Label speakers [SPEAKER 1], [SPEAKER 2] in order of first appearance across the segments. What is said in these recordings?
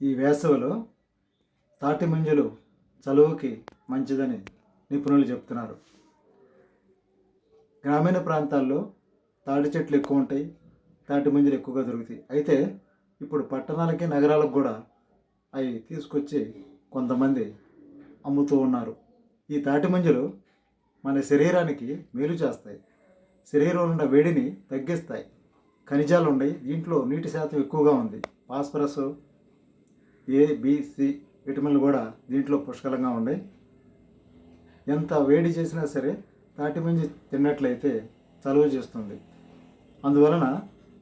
[SPEAKER 1] ఈ వేసవిలో తాటి మంజులు చలువకి మంచిదని నిపుణులు చెప్తున్నారు. గ్రామీణ ప్రాంతాల్లో తాటి చెట్లు ఎక్కువ ఉంటాయి తాటి మంజులు ఎక్కువగా దొరుకుతాయి. అయితే ఇప్పుడు పట్టణాలకి నగరాలకు కూడా అవి తీసుకొచ్చి కొంతమంది అమ్ముతూ ఉన్నారు. ఈ తాటి మంజులు మన శరీరానికి మేలు చేస్తాయి. శరీరంలో ఉన్న వేడిని తగ్గిస్తాయి. ఖనిజాలు ఉన్నాయి దీంట్లో నీటి శాతం ఎక్కువగా ఉంది. ఫాస్ఫరస్ ఏ బిసి విటమిన్లు కూడా దీంట్లో పుష్కలంగా ఉన్నాయి. ఎంత వేడి చేసినా సరే తాటి మించి తిన్నట్లయితే చలువ చేస్తుంది. అందువలన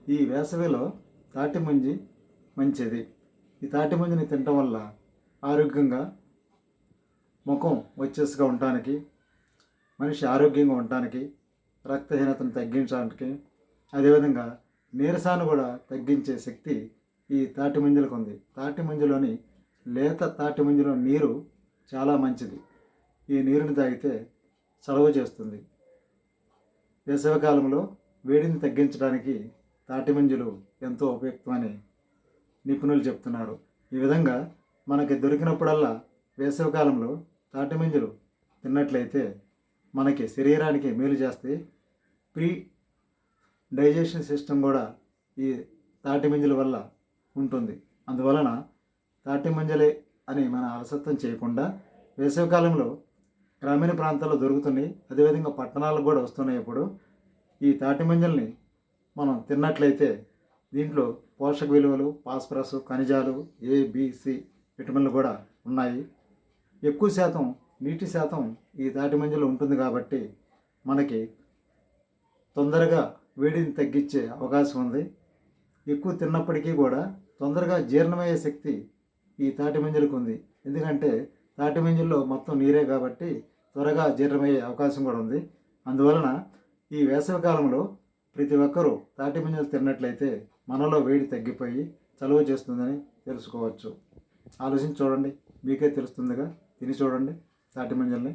[SPEAKER 1] ఈ వేసవిలో తాటి ముంజి మంచిది. ఈ తాటి ముంజిని తినటం వల్ల ఆరోగ్యంగా ముఖం వచ్చేసిగా ఉండటానికి మనిషి ఆరోగ్యంగా ఉండటానికి రక్తహీనతను తగ్గించడానికి అదేవిధంగా నీరసాన్ని కూడా తగ్గించే శక్తి ఈ తాటి ముంజలకు ఉంది. తాటి ముంజలోని లేత తాటి ముంజలో నీరు చాలా మంచిది. ఈ నీరుని తాగితే చలవ చేస్తుంది. వేసవికాలంలో వేడిని తగ్గించడానికి తాటి ముంజలు ఎంతో ఉపయుక్తమని నిపుణులు చెప్తున్నారు. ఈ విధంగా మనకి దొరికినప్పుడల్లా వేసవికాలంలో తాటి ముంజలు తిన్నట్లయితే మనకి శరీరానికి మేలు చేస్తే ప్రీ డైజెషన్ సిస్టమ్ కూడా ఈ తాటి ముంజల వల్ల ఉంటుంది. అందువలన తాటి మంజలే అని మన అలసత్వం చేయకుండా వేసవికాలంలో గ్రామీణ ప్రాంతాల్లో దొరుకుతున్నాయి అదేవిధంగా పట్టణాలకు కూడా వస్తున్నాయి ఇప్పుడు. ఈ తాటి మంజల్ని మనం తిన్నట్లయితే దీంట్లో పోషక విలువలు ఫాస్ఫరస్ ఖనిజాలు ఏబిసి విటమిన్లు కూడా ఉన్నాయి. ఎక్కువ శాతం నీటి శాతం ఈ తాటి మంజలు ఉంటుంది కాబట్టి మనకి తొందరగా వేడిని తగ్గించే అవకాశం ఉంది. ఎక్కువ తిన్నప్పటికీ కూడా తొందరగా జీర్ణమయ్యే శక్తి ఈ తాటి మంజులకు ఉంది. ఎందుకంటే తాటి మంజుల్లో మొత్తం నీరే కాబట్టి త్వరగా జీర్ణమయ్యే అవకాశం కూడా ఉంది. అందువలన ఈ వేసవి కాలంలో ప్రతి ఒక్కరూ తాటి మంజులు తిన్నట్లయితే మనలో వేడి తగ్గిపోయి చలువ చేస్తుందని తెలుసుకోవచ్చు. ఆలోచించి చూడండి. మీకే తెలుస్తుందిగా. తిని చూడండి తాటి ముంజల్ని.